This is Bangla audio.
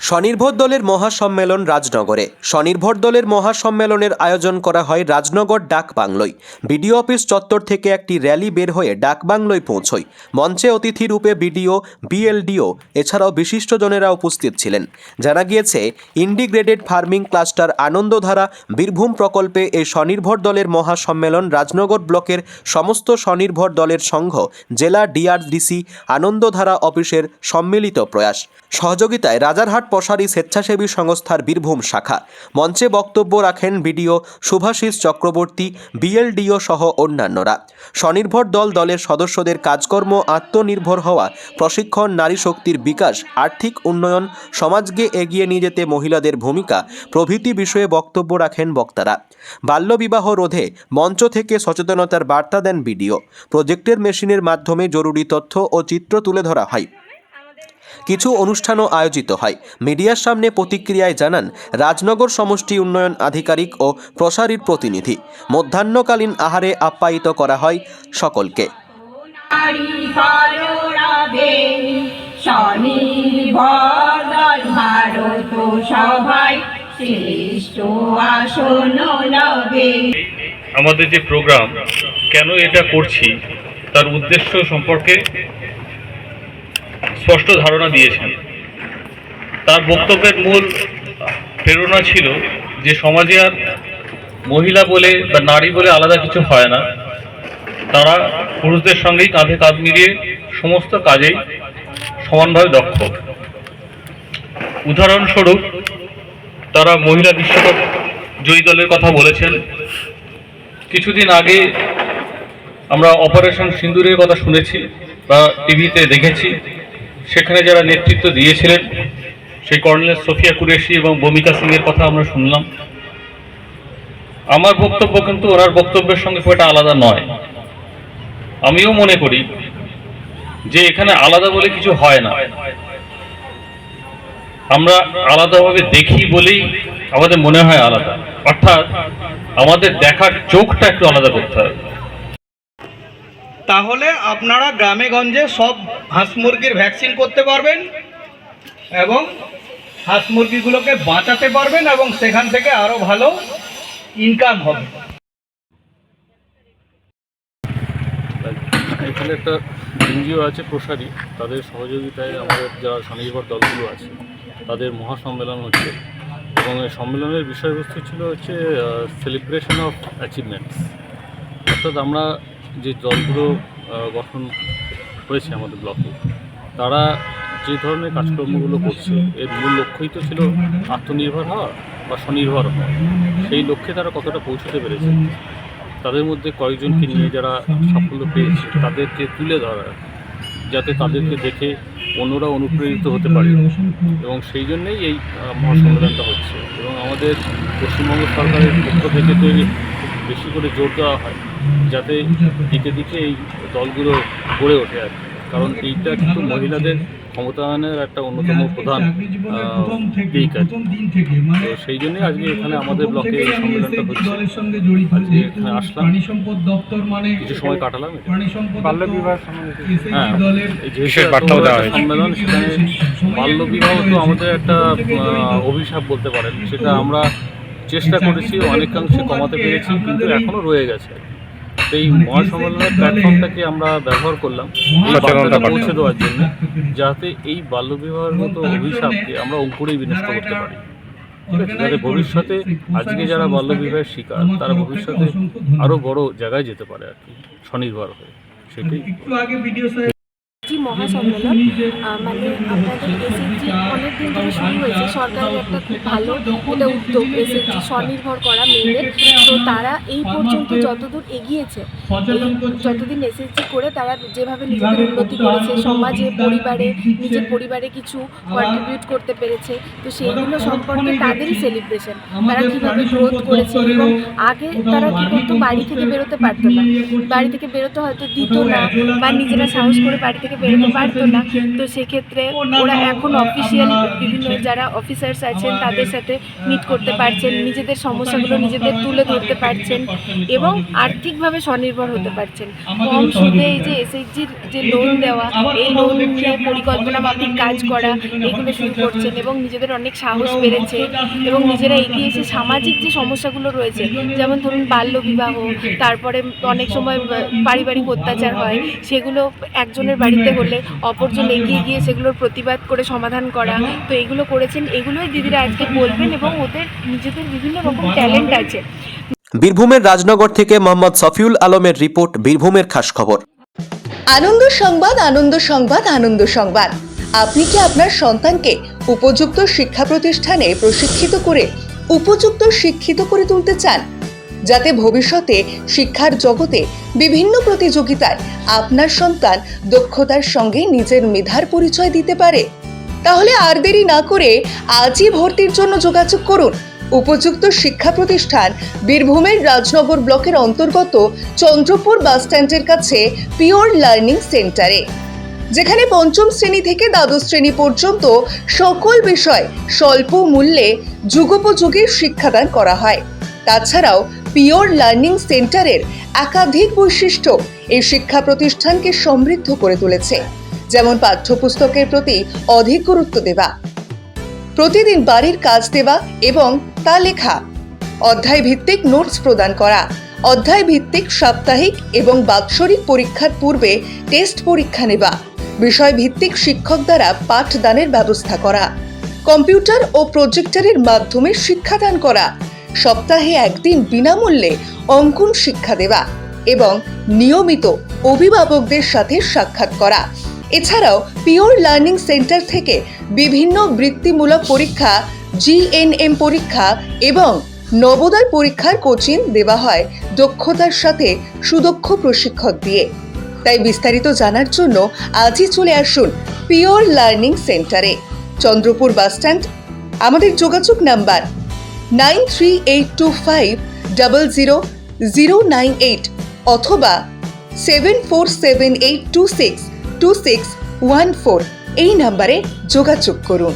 স্বনির্ভর দলের মহাসম্মেলন রাজনগরে। স্বনির্ভর দলের মহাসম্মেলনের আয়োজন করা হয় রাজনগর ডাক বাংলোয়। বিডিও অফিস চত্বর থেকে একটি র্যালি বের হয়ে ডাক বাংলোয় পৌঁছয়। মঞ্চে অতিথি রূপে বিডিও, বিএলডিও, এছাড়াও বিশিষ্টজনেরা উপস্থিত ছিলেন। জানা গিয়েছে, integrated farming cluster Anandadhara Birbhum প্রকল্পে এই স্বনির্ভর দলের মহাসম্মেলন রাজনগর ব্লকের সমস্ত স্বনির্ভর দলের সংঘ, জেলা ডিআরডিসি, আনন্দধারা অফিসের সম্মিলিত প্রয়াস। সহযোগিতায় রাজারহাট প্রসারী স্বেচ্ছাসেবী সংস্থার বীরভূম শাখা। মঞ্চে বক্তব্য রাখেন বিডিও শুভাশিস চক্রবর্তী, বিএলডিও সহ অন্যান্যরা। স্বনির্ভর দল দলের সদস্যদের কাজকর্ম, আত্মনির্ভর হওয়া, প্রশিক্ষণ, নারী শক্তির বিকাশ, আর্থিক উন্নয়ন, সমাজকে এগিয়ে নিয়ে যেতে মহিলাদের ভূমিকা প্রভৃতি বিষয়ে বক্তব্য রাখেন বক্তারা। বাল্যবিবাহ রোধে মঞ্চ থেকে সচেতনতার বার্তা দেন বিডিও। প্রজেক্টের মেশিনের মাধ্যমে জরুরি তথ্য ও চিত্র তুলে ধরা হয়। কিছু অনুষ্ঠানও আয়োজিত হয়। মিডিয়ার সামনে প্রতিক্রিয়ায় জানান রাজনগর সমষ্টি উন্নয়ন আধিকারিক ও প্রসারীর প্রতিনিধি। মধ্যাহ্নকালীন আহারে আপ্যায়িত করা হয় সকলকে। আমাদের যে প্রোগ্রাম কেন এটা করছি তার উদ্দেশ্য সম্পর্কে স্পষ্ট ধারণা দিয়েছেন। তার বক্তব্যের মূল প্রেরণা ছিল যে সমাজে আর মহিলা বলে বা নারী বলে আলাদা কিছু হয় না। তারা পুরুষদের সঙ্গেই কাঁধে কাঁধ মিলিয়ে সমস্ত কাজেই সমানভাবে দক্ষ। উদাহরণস্বরূপ, তারা মহিলা বিশ্বকাপ জয়ী দলের কথা বলেছেন। কিছুদিন আগে আমরা অপারেশন সিন্দুরের কথা শুনেছি বা টিভিতে দেখেছি। সেখানে যারা নেতৃত্ব দিয়েছিলেন, সেই কর্নেল সোফিয়া কুরেশি এবং বমিকা সিংয়ের কথা আমরা শুনলাম। আমার বক্তব্য কিন্তু ওনার বক্তব্যের সঙ্গে খুব একটা আলাদা নয়। আমিও মনে করি যে এখানে আলাদা বলে কিছু হয় না। আমরা আলাদাভাবে দেখি বলেই আমাদের মনে হয় আলাদা। অর্থাৎ আমাদের দেখার চোখটা একটু আলাদা করতে হবে তাহলে আপনারা গ্রামে গঞ্জে সব হাঁস মুরগির ভ্যাকসিন করতে পারবেন এবং হাঁস মুরগিগুলোকে বাঁচাতে পারবেন এবং সেখান থেকে আরও ভালো ইনকাম হবে। এখানে একটা এনজিও আছে প্রসারী, তাদের সহযোগিতায় আমাদের যারা স্বনির্ভর দলগুলো আছে, তাদের মহাসম্মেলন হচ্ছে এবং এই সম্মেলনের বিষয়বস্তু ছিল হচ্ছে সেলিব্রেশন অফ অ্যাচিভমেন্টস অর্থাৎ আমরা যে দলগুলো গঠন হয়েছে আমাদের ব্লকে, তারা যে ধরনের কাজকর্মগুলো করছে, এর মূল লক্ষ্যই তো ছিল আত্মনির্ভর হওয়া বা স্বনির্ভর হওয়া। সেই লক্ষ্যে তারা কতটা পৌঁছতে পেরেছে? তাদের মধ্যে কয়েকজনকে নিয়ে যারা সাফল্য পেয়েছে, তাদেরকে তুলে ধরা, যাতে তাদেরকে দেখে অন্যরা অনুপ্রেরিত হতে পারে। এবং সেই জন্যেই এই মহাসম্মেলনটা হচ্ছে। এবং আমাদের পশ্চিমবঙ্গ সরকারের পক্ষ থেকে তো বেশি করে জোর দেওয়া হয়। যাতে দিকে দিকে এই দলগুলো গড়ে ওঠে আর কি। কারণ এইটা কিন্তু মহিলাদের ক্ষমতায়নের একটা অন্যতম প্রধান দিক আর কি। তো সেই জন্যই আজকে এখানে আমাদের ব্লকে এই সম্মেলনটা হচ্ছে। এখানে আসলাম। প্রাণী সম্পদ দপ্তর মানে কিছু সময় কাটালাম। হ্যাঁ সম্মেলন সেখানে বাল্যবিবাহ তো আমাদের একটা অভিশাপ বলতে পারেন। সেটা আমরা চেষ্টা করেছি অনেকাংশে কমাতে পেরেছি কিন্তু এখনও রয়ে গেছে। এই মহাসম্মেলনের প্ল্যাটফর্মটাকে আমরা ব্যবহার করলাম পৌঁছে দেওয়ার জন্য যাতে এই বাল্যবিবাহের মতো অভিশাপকে আমরা অঙ্কুরেই বিনষ্ট করতে পারি। যাতে ভবিষ্যতে আজকে যারা বাল্যবিবাহের শিকার তারা ভবিষ্যতে আরও বড় জায়গায় যেতে পারে আর কি স্বনির্ভর হয়ে। সেটাই। এসএসজি মহাসম্মেলন মানে আপনাদের এসএসজি অনেক দিন ধরে শুরু হয়েছে, সরকারের একটা খুব ভালো উদ্যোগ, এসএসজি স্বনির্ভর করা মেয়েদের তো তারা এই পর্যন্ত যতদূর এগিয়েছে যতদিন এসএসজি করে তারা যেভাবে নিজেদের উন্নতি করেছে সমাজে পরিবারে নিজের পরিবারে কিছু কন্ট্রিবিউট করতে পেরেছে। তো সেইগুলো সম্পর্কে তাদেরই সেলিব্রেশন তারা কীভাবে গ্রোথ করেছে এবং আগে তারা কী করতো? বাড়ি থেকে বেরোতে পারতো না। বাড়ি থেকে বেরোতে হয়তো দিত না বা নিজেরা সাহস করে বাড়ি থেকে বেরোতে পারতো না। তো সেক্ষেত্রে ওরা এখন অফিসিয়ালি বিভিন্ন যারা অফিসার্স আছেন তাদের সাথে মিট করতে পারছেন নিজেদের সমস্যাগুলো নিজেদের তুলে ধরতে পারছেন এবং আর্থিকভাবে স্বনির্ভর স্বনির্ভর হতে পারছেন। কম সুদে এই যে এসএইচজির যে লোন দেওয়া এই লোন নিয়ে পরিকল্পনা মাফিক কাজ করা এগুলো শুরু করছেন এবং নিজেদের অনেক সাহস বেড়েছে এবং নিজেরা এগিয়ে এসে সামাজিক যে সমস্যাগুলো রয়েছে যেমন ধরুন বাল্যবিবাহ তারপরে অনেক সময় পারিবারিক অত্যাচার হয় সেগুলো একজনের বাড়িতে হলে অপরজন এগিয়ে গিয়ে সেগুলোর প্রতিবাদ করে সমাধান করা তো এগুলো করেছেন এগুলোই দিদিরা আজকে বলবেন এবং ওদের নিজেদের বিভিন্ন রকম ট্যালেন্ট আছে। বীরভূমের রাজনগর থেকে মোহাম্মদ সফিউল আলমের রিপোর্ট, বীরভূমের খাস খবর। আনন্দ সংবাদ আনন্দ সংবাদ আনন্দ সংবাদ। আপনি কি আপনার সন্তানকে উপযুক্ত শিক্ষা প্রতিষ্ঠানে প্রশিক্ষিত করে, উপযুক্ত শিক্ষিত করে তুলতে চান? যাতে ভবিষ্যতে শিক্ষার জগতে বিভিন্ন প্রতিযোগিতায় আপনার সন্তান দক্ষতার সঙ্গে নিজের মেধার পরিচয় দিতে পারে? তাহলে আর দেরি না করে আজই ভর্তির জন্য যোগাযোগ করুন। উপযুক্ত শিক্ষা প্রতিষ্ঠান বীরভূমের রাজনগর ব্লকের অন্তর্গত চন্দ্রপুর বাসস্ট্যান্ডের কাছে পিওর লার্নিং সেন্টারে, যেখানে পঞ্চম শ্রেণি থেকে দ্বাদশ শ্রেণি পর্যন্ত সকল বিষয় স্বল্প মূল্যে যুগোপযোগী শিক্ষাদান করা হয়। তাছাড়াও পিওর লার্নিং সেন্টারের একাধিক বৈশিষ্ট্য এই শিক্ষা প্রতিষ্ঠানকে সমৃদ্ধ করে তুলেছে, যেমন পাঠ্যপুস্তকের প্রতি অধিক গুরুত্ব দেওয়া, প্রতিদিন বাড়ির কাজ দেওয়া এবং তা লেখা অধ্যায় ভিত্তিক নোটস প্রদান করা। অধ্যায় ভিত্তিক সাপ্তাহিক এবং বাৎসরিক পরীক্ষার পূর্বে টেস্ট পরীক্ষা নেওয়া। বিষয় ভিত্তিক শিক্ষক দ্বারা পাঠদানের ব্যবস্থা করা। কম্পিউটার ও প্রজেক্টরের মাধ্যমে শিক্ষাদান করা। সপ্তাহে একদিন বিনামূল্যে অঙ্কন শিক্ষা দেওয়া এবং নিয়মিত অভিভাবকদের সাথে সাক্ষাৎ করা। এছাড়াও পিওর লার্নিং সেন্টার থেকে বিভিন্ন বৃত্তিমূলক পরীক্ষা জিএনএম পরীক্ষা এবং নবোদয় পরীক্ষার কোচিং দেওয়া হয় দক্ষতার সাথে সুদক্ষ প্রশিক্ষক দিয়ে। তাই বিস্তারিত জানার জন্য আজই চলে আসুন পিওর লার্নিং সেন্টারে। চন্দ্রপুর বাসস্ট্যান্ড আমাদের যোগাযোগ number nine three eight two five double zero zero nine eight অথবা seven four seven eight two six two six one four. এই নাম্বারে যোগাযোগ করুন।